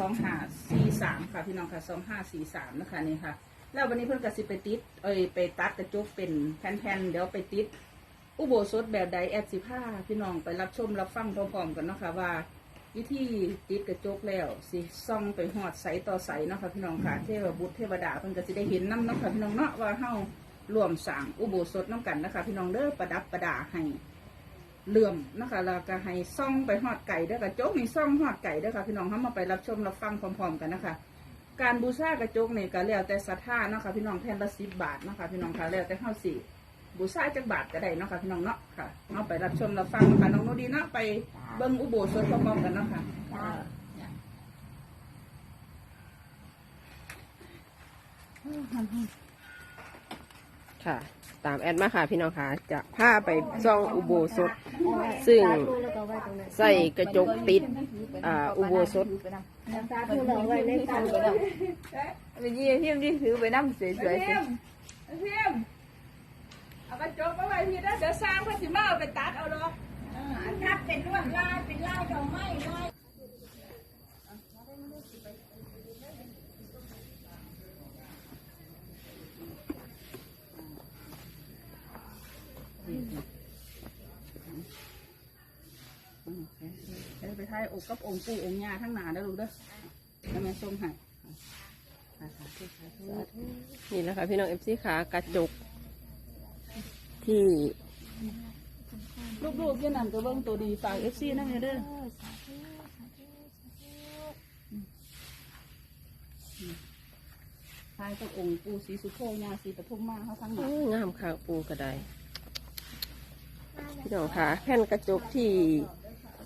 สองห้าสี่สามค่ะพี่น้องค่ะสองห้าสี่สามนะคะนี่ค่ะ แล้ววันนี้เพิ่อนก็สิไปติดเอ้ยไปตัดกระจกเป็นแผ่นๆเดี๋ยวไปติด อุโบสถแบบใดแอดสิผ้าพี่น้องไปรับชมรับฟังพร้อมๆกันเนาะค่ะว่า วิธีติดกระจกแล้วสิซ่องไปหอดใสต่อใสเนาะค่ะพี่น้องค่ะเทวบุตรเทวดาเพิ่อนก็สิได้เห็นน้ำเนาะค่ะพี่น้องเนาะว่าเฮารวมสร้างอุโบสถน้ำกันนะคะพี่น้องเด้อประดับประดาให้ เหลื่อมนะคะแล้วก็ให้ซ่องไปหอดไก่ด้อกระจกนี่ซ่องหอดไก่ด้อค่ะพี่น้องเฮามาไปรับชมรับฟังพร้อมๆกันนะคะ การบูชากระจกนี่ก็แล้วแต่ศรัทธาเนาะค่ะพี่น้องแผ่นละสิบบาทนะคะพี่น้องค่ะแล้วแต่เฮาสิบูชาจักบาทก็ได้เนาะค่ะพี่น้องเนาะค่ะเอาไปรับชมรับฟังนะคะน้องโนดีเนาะไปเบิ่งอุโบสถพร้อมๆกันเนาะค่ะ ค่ะ ตามแอดมาค่ะพี่น้องค่ะ จะพาไปซ่องอุโบสถ ซึ่งใส่กระจกติดอ่าอุโบสถสาธุเราไว้ในการไปแล้วไปยี่เทียมที่ถือไปน้ำสวยเพีๆยสิมเพียมเอากระจกมาไว้พี่นะเดี๋ยวสร้างเพิ่นสิมาเอาไปตัดเอาดอกถ้าเป็นลวดลายเป็นลายดอกไม้ลาย เดี๋ยว ไปถ่ายอกกับองค์ปู่องค์ย่าทั้งหนาเด้อลูกเด้อแล้วแม่ส่งให้ค่ะสาธุสาธุนี่แหละค่ะพี่น้องเอฟซีขากระจก ที่ลูกๆอยันนั่นก็เบิ่งตัวดีฝากเอฟซีนั่นเด้อถ่ายกับองค์ปู่ศรีสุโธย่าศรีปทุมมาเขาทั้งหนาโอ้งามค่ะปูกระไดพี่น้องค่ะแผ่นกระจกที่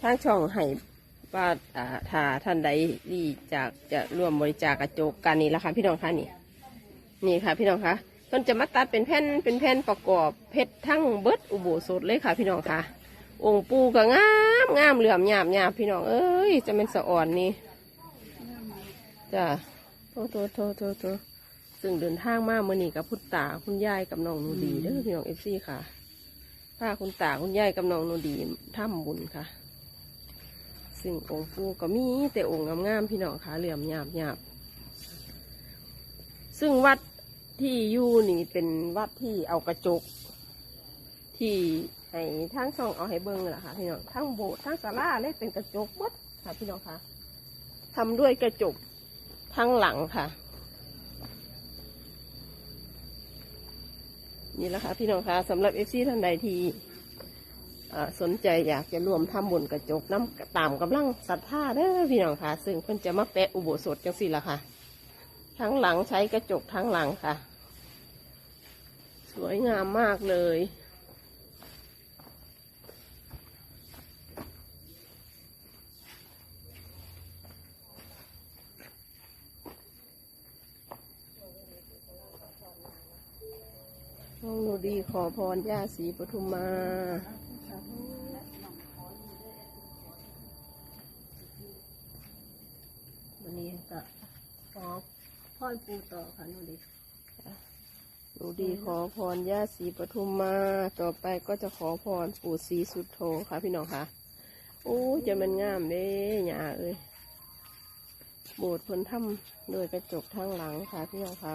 ทางช่องให้ว่าอ่าถ้าท่านใดที่จากจะร่วมบริจาคกระจกกันนี่ละค่ะพี่น้องคะนี่ นี่ค่ะ พี่น้องคะเพิ่นจะมาตัดเป็นแผ่นเป็นแผ่นประกอบเพชรทั้งเบิดอุโบสถเลยค่ะ พี่น้องค่ะองค์ปูก็งามงามเหลื่อมหยาบหยาบพี่น้องเอ้ยจะเป็นสะอ่อนนี่จ้ะโทโทโทโทโทซึ่งเดินทางมาเมื่อนี้กับพุทธตาคุณยายกับน้องหนูดีเด้อพี่น้องเอฟซีค่ะพาคุณตาคุณยายกับน้องหนูดีทำบุญค่ะ ซึ่งองค์ปูก็มีแต่องค์งามๆพี่น้องค่ะเหลื่อมหยาบหยาบซึ่งวัดที่อยู่นี่เป็นวัดที่เอากระจก ที่ให้ทั้งช่องเอาให้เบิ้งล่ะค่ะพี่น้องทั้งโบสถ์ทั้งศาลาเลยเป็นกระจกเบดค่ะพี่น้องค่ะทำด้วยกระจกทั้งหลังค่ะ นี่แหละค่ะพี่น้องค่ะสำหรับเอฟซีท่านใดที่ สนใจอยากจะร่วมทำบุญกระจกน้ำตามกำลังศรัทธาเด้อพี่น้องค่ะ ซึ่งเพิ่นจะมาแปะอุโบสถจังสี่ละค่ะ ทั้งหลังใช้กระจกทั้งหลังค่ะ สวยงามมากเลยน้องหนูดีขอพรย่าศรีปทุมมา วันนี้ ก็ขอพ่อปูต่อค่ะหนูดีหนูดีขอพรย่าศรีปทุมมาต่อไปก็จะขอพรปู่ศรีสุดโธค่ะพี่น้องค่ะโอ้จะมันงามเด้หยาเอ้ยโบสถ์พ้นถ้ำโดยกระจกทางหลังค่ะพี่น้องค่ะ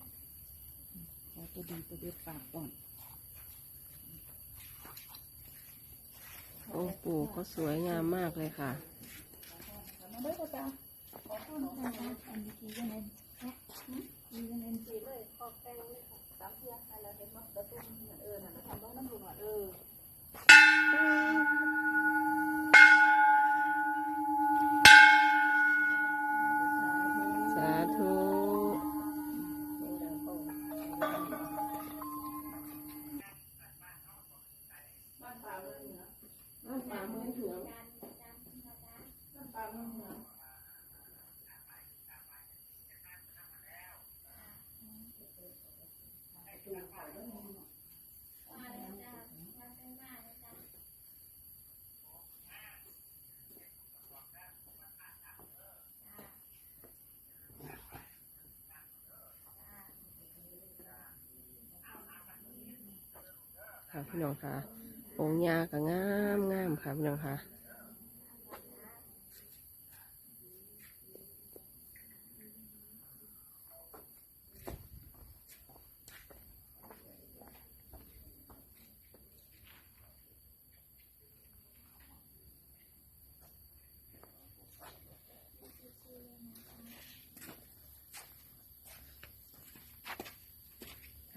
ตัวดีตัวเด็ดฝากก่อนองค์ปู่ก็สวยงามมากเลยค่ะ สาธุ ค่ะพี่น้องค่ะองค์ยาก็งามงามค่ะพี่น้องค่ะ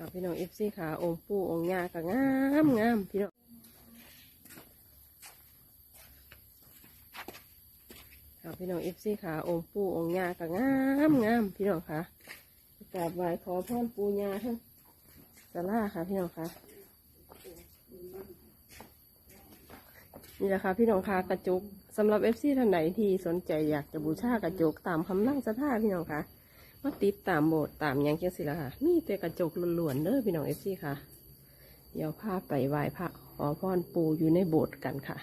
ค่ะพี่น้องเอฟซีค่ะองค์ปู่องค์ย่าก็งามงามพี่น้องค่ะพี่น้องเอฟซีค่ะองค์ปู่องค์ย่าก็งามงามพี่น้องค่ะกราบไหว้ขอพรปู่ย่าทั้งสลาค่ะพี่น้องค่ะนี่แหละค่ะพี่น้องค่ะกระจุกสำหรับเอฟซีท่านไหนที่สนใจอยากจะบูชากระจุกตามคำนั่งสถาพี่น้องค่ะ มาติดตามโบสถ์ตามยังเช่นสิละค่ะ มีแต่กระจกล้วนๆเด้อพี่น้องเอฟซีค่ะ เดี๋ยวพาไปไหว้พระขอพรปูอยู่ในโบสถ์กันค่ะ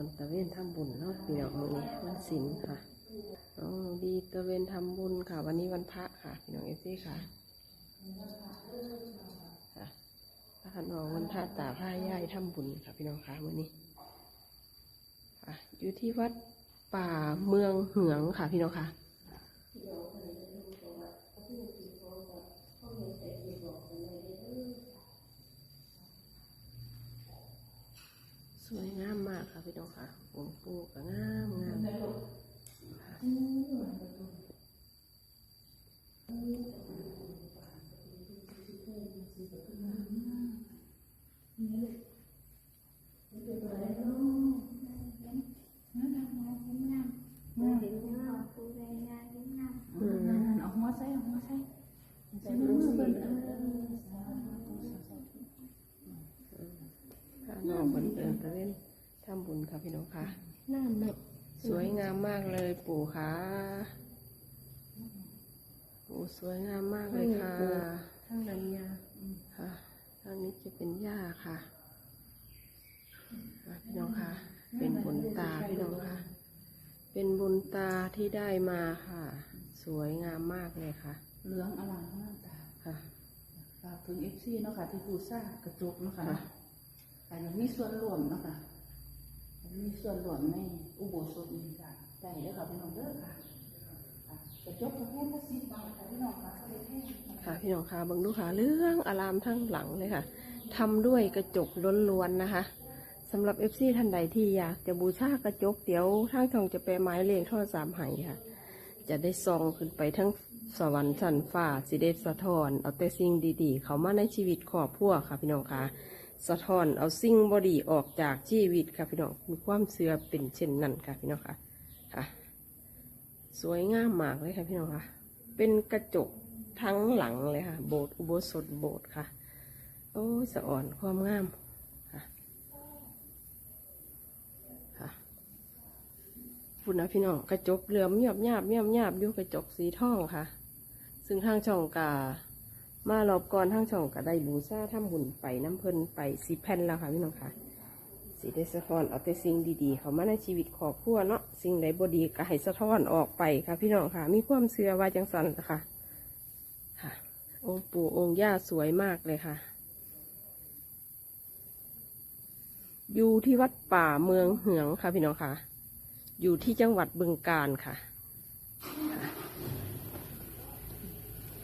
าหนตะเวนทำบุญเนาะพี่น้องมื้อนี้วันศิลค่ะน้องดีตะเวนทำบุญค่ะ วันนี้วันพระค่ะ พี่น้องเอฟซีค่ะค่ะผ้าหนองวันพระตาผ้าย่ายทำบุญค่ะ พี่น้องค่ะมื้อนี้ค่ะอยู่ที่วัดป่าเมืองเหืองค่ะ พี่น้องค่ะสวยงามากค่ะพี่น้องค่ะองค์ปู่ก็งามงามอืมเอาหัวใส่เอาหัวใส่ ค่ะน้องคนเดินตะเล่นทำบุญ ค่ะพี่น้องค่ะน้ำเนาะสวยงามมากเลยปู่ค่ะปู่สวยงามมากเลยค่ะข้างนั้นยาค่ะทางนี้จะเป็นหญ้าค่ะค่ะพี่น้องค่ะ เป็นพี่น้องค่ะ เป็นบุญตาที่ได้มาค่ะ สวยงามมากเลยค่ะ เหลืองอลามมากตาค่ะฝากถึงเอฟซีเนาะค่ะที่ปูซ่ากระจกเนาะค่ะค่ะแต่ยังมีส่วนรวมเนาะค่ะยัง มีส่วนรวมในอุโบสถนี้ค่ะได้เด้อค่ะพี่น้องเด้อค่ะค่ะกระจกประเภทละสิบบาทค่ะพี่น้องค่ะก็เลยแพงนะคะค่ะพี่น้องค่ะบังดูค่ะเรื่องอารามทั้งหลังเลยค่ะทำด้วยกระจกล้วนๆนะคะสำหรับเอฟซีท่านใดที่อยากจะบูชากระจก เดี๋ยวทางช่องจะแปลไม้เลขโทรสามให้ค่ะ จะได้ซองขึ้นไปทั้งสวรรค์ชั้นฟ้าสิเดสะทอน เอาแต่สิ่งดีๆ เขามาในชีวิตครอบครัวค่ะพี่น้องค่ะ สะท้อนเอาสิ่งบอดีออกจากชีวิตค่ะพี่น้องมีความเสื่อเป็นเช่นนั้นค่ะพี่น้องค่ะค่ะ สวยงามมากเลยค่ะพี่น้องค่ะ เป็นกระจกทั้งหลังเลยค่ะ โบสถ์อุโบสถโบสถ์ค่ะ โอ้สะอ่อนความงามค่ะค่ะคุณนะพี่น้องกระจกเหลือมเงียบหยาบเงียบหยาบอยู่กระจกสีทองค่ะ ซึ่งทางช่องกา มารอบก่อนทางช่องก็ได้บูชาทำบุญไปน้ำเพลินไปสีแผ่นแล้วค่ะพี่น้องค่ะสีได้สะท้อนเอาแต่สิ่งดีๆ เขามาในชีวิตครอบครัวเนาะสิ่งใดบดีก็ให้สะท้อนออกไปค่ะ พี่น้องค่ะ มีความเชื่อว่าจังสันนะคะค่ะ องค์ปู่องค์ย่าสวยมากเลยค่ะ อยู่ที่วัดป่าเมืองเหืองค่ะพี่น้องค่ะ อยู่ที่จังหวัดบึงกาฬค่ะ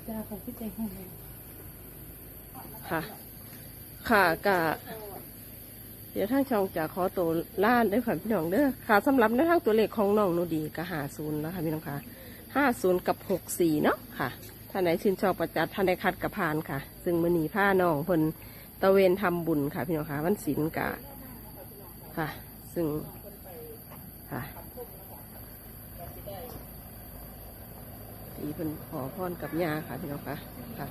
จ้าค่ะพี่ใจให้ ค่ะ ค่ะกะเดี๋ยวทางช่องจะขอตัวล่านได้วยค่ะพี่น้องเด้อค่ะสำหรับในทางตัวเลขของน้องนูดีก็หาศูนย์แล้วค่ะพี่น้องค่ะห้าศูนย์กับหกสี่เนาะค่ะท่านไหนชื่นชอบประจัดท่านใดคัดกับพานค่ะ ซึ่งมือนีผ้าน้องเพิ่นตะเวนทำบุญค่ะ พี่น้องค่ะวันศีลกะค่ะ ซึ่งค่ะที่เพิ่นขอพรกับยาค่ะพี่น้องค่ะค่ะ